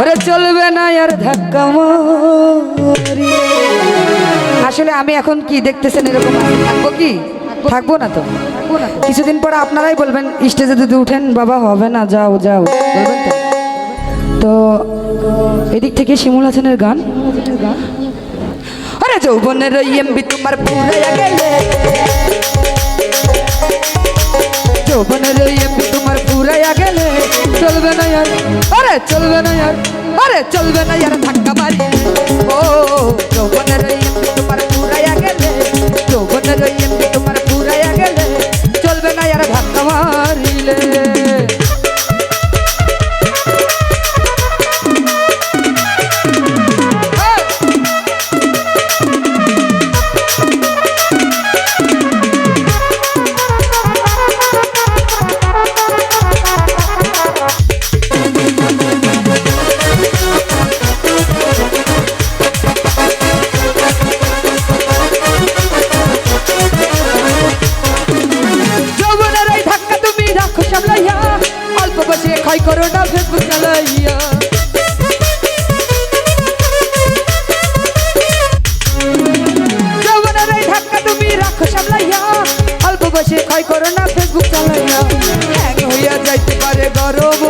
ওরে চলবে না আর ধাক্কা মারি। আসলে আমি এখন কি, দেখতেছেন এরকম। থাকব কি? থাকব না তো? কিছুদিন পরে আপনারাই বলবেন, স্টেজে যদি উঠেন, বাবা, হবে না, যাও যাও। বলবেন তো? তো এদিক থেকে শিমুল হাসানের গান। আরে যৌবনের এমবি তোমার পুরাইয়া গেলে। যৌবনের এমবি তোমার পুরাইয়া গেলে। চলবে না আর, আরে চলবে না আর, আরে চলবে না আর, ধাক্কা মারি ও, যৌবনের বসে ক্ষয় করো না ফেসবুক চালাইয়া যৌবনের এই ধাক্কা তুমি রাখো সামলাইয়া অল্প বসে ক্ষয় করো ফেসবুক চালাইয়া হ্যাং হইয়া যাইতে পারে গরম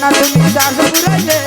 না তুমি চার্জ